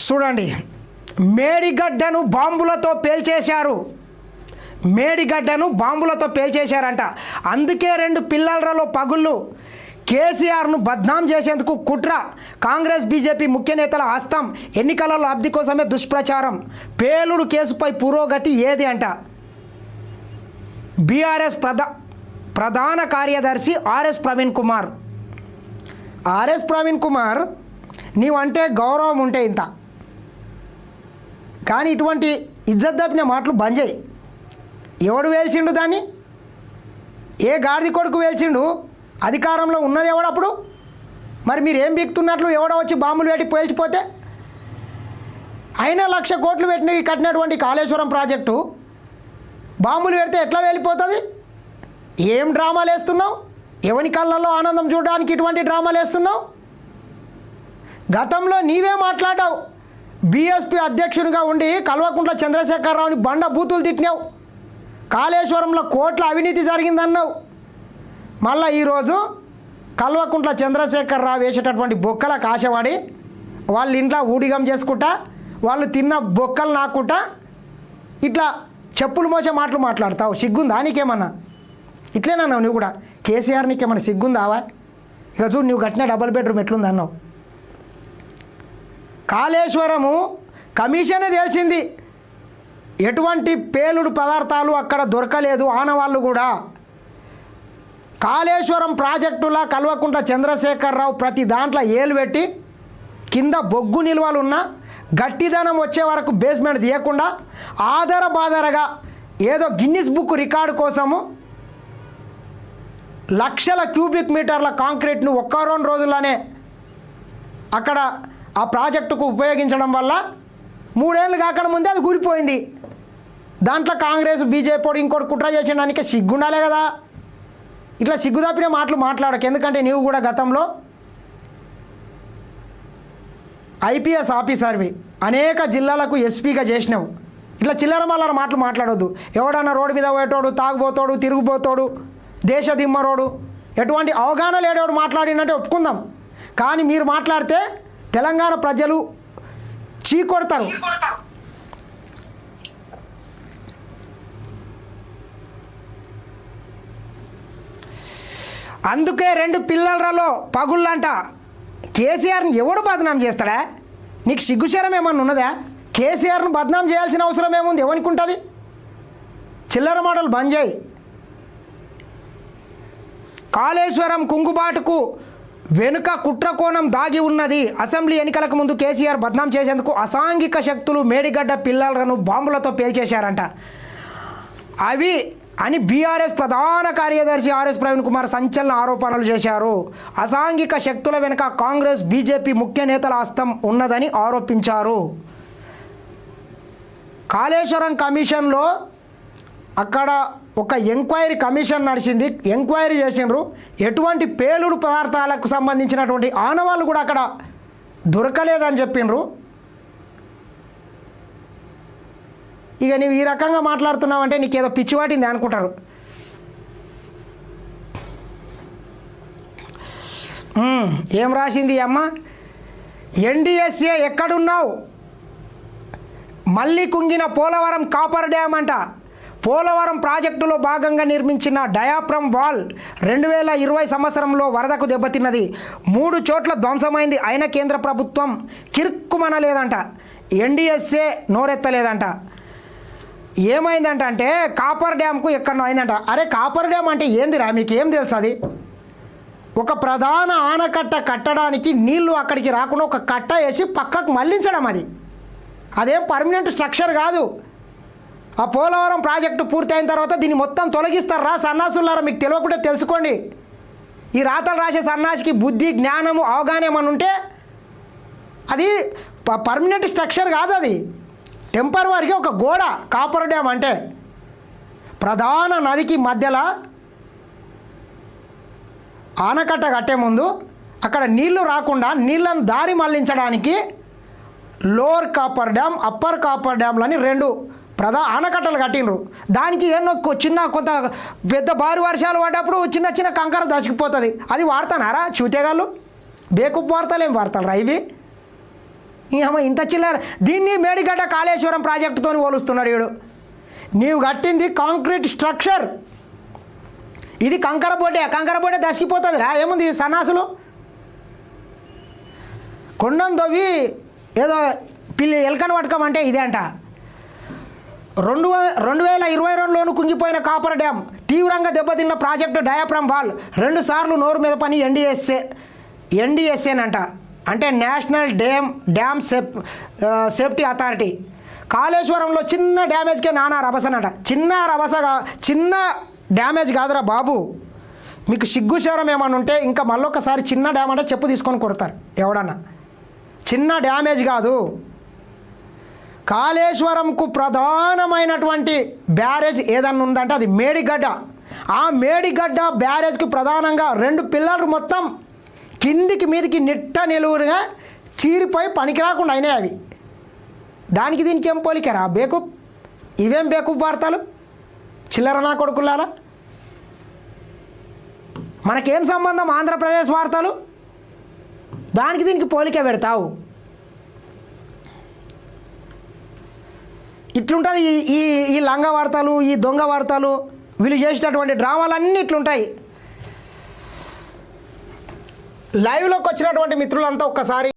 చూడండి. మేడిగడ్డను బాంబులతో పేల్చేశారు. మేడిగడ్డను బాంబులతో పేల్చేశారంట. అందుకే రెండు పిల్లలలో పగుళ్ళు. కేసీఆర్ను బద్నాం చేసేందుకు కుట్ర. కాంగ్రెస్ బీజేపీ ముఖ్య నేతల హస్తం ఎన్నికల లబ్ధి కోసమే దుష్ప్రచారం. పేలుడు కేసుపై పురోగతి ఏది అంట. బీఆర్ఎస్ ప్రధా ప్రధాన కార్యదర్శి ఆర్ఎస్ ప్రవీణ్ కుమార్. ఆర్ఎస్ ప్రవీణ్ కుమార్ నీవంటే గౌరవం ఉంటే ఇంత. కానీ ఇటువంటి ఇజ్జత్ తప్పిన మాటలు బంద్ చేయి. ఎవడు వేల్చిండు దాన్ని? ఏ గాడిది కొడుకు వేల్చిండు? అధికారంలో ఉన్నది ఎవడప్పుడు మరి మీరు ఏం బీక్తున్నట్లు ఎవడో వచ్చి బాంబులు పెట్టి పేల్చిపోతే? అయినా లక్ష కోట్లు పెట్టిన కట్టినటువంటి కాళేశ్వరం ప్రాజెక్టు బాంబులు పెడితే ఎట్లా వెళ్ళిపోతుంది ఏం డ్రామాలు వేస్తున్నావు? ఎవని కళ్ళల్లో ఆనందం చూడడానికి ఇటువంటి డ్రామాలు వేస్తున్నావు? గతంలో నీవే మాట్లాడావు. బీఎస్పీ అధ్యక్షునిగా ఉండి కల్వకుంట్ల చంద్రశేఖరరావుని బండ బూతులు తిట్టినావు. కాళేశ్వరంలో కోట్ల అవినీతి జరిగిందన్నావు. మళ్ళీ ఈరోజు కల్వకుంట్ల చంద్రశేఖరరావు వేసేటటువంటి బొక్కల కాశవాడి వాళ్ళ ఇంట్లో ఊడిగం చేసుకుంటా వాళ్ళు తిన్న బొక్కలు నాకుంటా ఇట్లా చెప్పులు మోసే మాటలు మాట్లాడతావు. సిగ్గుందా నీకేమన్నా? ఇట్లేనన్నావు నువ్వు కూడా. కేసీఆర్ నీకేమన్నా సిగ్గుందావా? ఇక చూడు నువ్వు కట్టిన డబల్ బెడ్రూమ్ ఎట్లుంది అన్నావు కాళేశ్వరము కమిషనే తెలిసింది ఎటువంటి పేలుడు పదార్థాలు అక్కడ దొరకలేదు ఆనవాళ్ళు కూడా. కాళేశ్వరం ప్రాజెక్టులా కల్వకుంట్ల చంద్రశేఖరరావు ప్రతి దాంట్లో ఏలు పెట్టి కింద బొగ్గు నిల్వలున్న గట్టిదనం వచ్చే వరకు బేస్మెంట్ తీయకుండా ఆధార బాధారగా ఏదో గిన్నిస్ బుక్ రికార్డు కోసము లక్షల క్యూబిక్ మీటర్ల కాంక్రీట్ను ఒక్క రెండు రోజుల్లోనే అక్కడ ఆ ప్రాజెక్టుకు ఉపయోగించడం వల్ల మూడేళ్ళు కాకడ ముందే అది కూలిపోయింది. దాంట్లో కాంగ్రెస్ బీజేపీ వాడు ఇంకోటి కుట్ర చేసేయడానికి సిగ్గుండాలే కదా. ఇట్లా సిగ్గు తప్పిన మాటలు మాట్లాడకు. ఎందుకంటే నీవు కూడా గతంలో ఐపీఎస్ ఆఫీసర్వి. అనేక జిల్లాలకు ఎస్పీగా చేసినావు. ఇట్లా చిల్లర మల్లర మాటలు మాట్లాడొద్దు. ఎవడన్నా రోడ్డు మీద పోయేటోడు తాగుబోతోడు తిరుగుబోతోడు దేశ దిమ్మరోడు ఎటువంటి అవగాహన లేడేవాడు మాట్లాడినంటే ఒప్పుకుందాం. కానీ మీరు మాట్లాడితే తెలంగాణ ప్రజలు చీకొడతారు అందుకే రెండు పిల్లలలో పగుళ్ళంట. కేసీఆర్ని ఎవడు బదనాం చేస్తాడా? నీకు సిగ్గుచరం ఏమన్నా ఉన్నదా? కేసీఆర్ను బదనాం చేయాల్సిన అవసరం ఏముంది? ఎవరికి ఉంటుంది చిల్లర మాటలు బంద్ చేయి. కాళేశ్వరం కుంగుబాటుకు వెనుక కుట్రకోణం దాగి ఉన్నది. అసెంబ్లీ ఎన్నికలకు ముందు కేసీఆర్ బద్నాం చేసేందుకు అసాంఘిక శక్తులు మేడిగడ్డ పిల్లలను బాంబులతో పేల్చేశారంట. అవి అని బీఆర్ఎస్ ప్రధాన కార్యదర్శి ఆర్ఎస్ ప్రవీణ్ కుమార్ సంచలన ఆరోపణలు చేశారు. అసాంఘిక శక్తుల వెనుక కాంగ్రెస్ బీజేపీ ముఖ్య నేతల హస్తం ఉన్నదని ఆరోపించారు. కాళేశ్వరం కమిషన్లో అక్కడ ఒక ఎంక్వైరీ కమిషన్ నడిచింది. ఎంక్వైరీ చేసిండ్రు. ఎటువంటి పేలుడు పదార్థాలకు సంబంధించినటువంటి ఆనవాళ్ళు కూడా అక్కడ దొరకలేదని చెప్పిండ్రు ఇక నువ్వు ఈ రకంగా మాట్లాడుతున్నావంటే నీకు ఏదో పిచ్చివాటింది అనుకుంటారు. ఏం రాసింది అమ్మ? ఎన్డిఎస్ఏ ఎక్కడున్నావు? మళ్ళీ కుంగిన పోలవరం కాపర్ డ్యామ్ అంట. పోలవరం ప్రాజెక్టులో భాగంగా నిర్మించిన డయాప్రమ్ వాల్ రెండు వేల ఇరవై సంవత్సరంలో వరదకు దెబ్బతిన్నది. మూడు చోట్ల ధ్వంసమైంది. అయిన కేంద్ర ప్రభుత్వం కిరుక్కుమనలేదంట. ఎన్డిఎస్ఏ నోరెత్తలేదంట. ఏమైందంట అంటే కాపర్ డ్యామ్కు ఎక్కడో అయిందంట. అరే కాపర్ డ్యామ్ అంటే ఏందిరా? మీకు ఏం తెలుసు అది? ఒక ప్రధాన ఆనకట్ట కట్టడానికి నీళ్ళు అక్కడికి రాకుండా ఒక కట్ట వేసి పక్కకు మళ్ళించడం అది. అదేం పర్మనెంట్ స్ట్రక్చర్ కాదు. ఆ పోలవరం ప్రాజెక్టు పూర్తయిన తర్వాత దీన్ని మొత్తం తొలగిస్తారు రా సన్నాసులారా? మీకు తెలియకుండా తెలుసుకోండి. ఈ రాతలు రాసే సన్నాసికి బుద్ధి జ్ఞానము అవగాహన ఏమని ఉంటే అది ప- పర్మనెంట్ స్ట్రక్చర్ కాదు అది. టెంపరవరీగా ఒక గోడ కాపర్ డ్యామ్ అంటే. ప్రధాన నదికి మధ్యలో ఆనకట్ట కట్టే ముందు అక్కడ నీళ్ళు రాకుండా నీళ్ళను దారి మళ్ళించడానికి lower coffer dam upper coffer డ్యామ్లని రెండు ప్రధా ఆనకట్టలు కట్టిండ్రు. దానికి ఏమో చిన్న కొంత పెద్ద భారీ వర్షాలు పడ్డప్పుడు చిన్న చిన్న కంకర దసికిపోతుంది అది వాడతానారా చూతేగాళ్ళు? బేకుప్ వార్తలు ఏం రా ఇవి ఏమో ఇంత చిల్లర దీన్ని మేడిగడ్డ కాళేశ్వరం ప్రాజెక్టుతో పోలుస్తున్నాడు వీడు నీవు కట్టింది కాంక్రీట్ స్ట్రక్చర్. ఇది కంకర బోటే కంకర బోటే దసికిపోతుంది రా ఏముంది సన్నాసులు? కొండం తవ్వి ఏదో పిల్లి ఎలకను పట్టుకోమంటే ఇదే అంట. రెండు రెండు వేల ఇరవై రెండులోను కుంగిపోయిన కాపర్ డ్యామ్ తీవ్రంగా దెబ్బతిన్న ప్రాజెక్టు డయాప్రమ్ వాల్. రెండు సార్లు నోరు మీద పని ఎన్డిఎస్ఏ ఎన్డీఎస్ఏనంట అంటే national dam dam safe safety authority. కాళేశ్వరంలో చిన్న డ్యామేజ్కే నానా రభసనట చిన్న రభసగా చిన్న డ్యామేజ్ కాదురా బాబు. మీకు సిగ్గుశరం ఏమైనా ఉంటే ఇంకా మళ్ళొకసారి చిన్న డ్యామ్ అంటే చెప్పు తీసుకొని కొడతారు ఎవడన్నా. చిన్న డ్యామేజ్ కాదు. కాళేశ్వరంకు ప్రధానమైనటువంటి బ్యారేజ్ ఏదన్నా ఉందంటే అది మేడిగడ్డ. ఆ మేడిగడ్డ బ్యారేజ్కి ప్రధానంగా రెండు పిల్లర్లు మొత్తం కిందికి మీదికి నిట్ట నిలువురుగా చీరిపోయి పనికి రాకుండా అయినాయి అవి. దానికి దీనికి ఏం పోలికరా బేకూప్ ఇవేం బేకూప్ వార్తలు? చిల్లర నా కొడుకులారా? మనకేం సంబంధం ఆంధ్రప్రదేశ్ వార్తలు? దానికి దీనికి పోలిక పెడతావు. ఇట్లుంటుంది ఈ ఈ ఈ లంగ వార్తలు ఈ దొంగ వార్తలు వీళ్ళు చేసినటువంటి డ్రామాలన్నీ ఇట్లుంటాయి. లైవ్లోకి వచ్చినటువంటి మిత్రులంతా ఒక్కసారి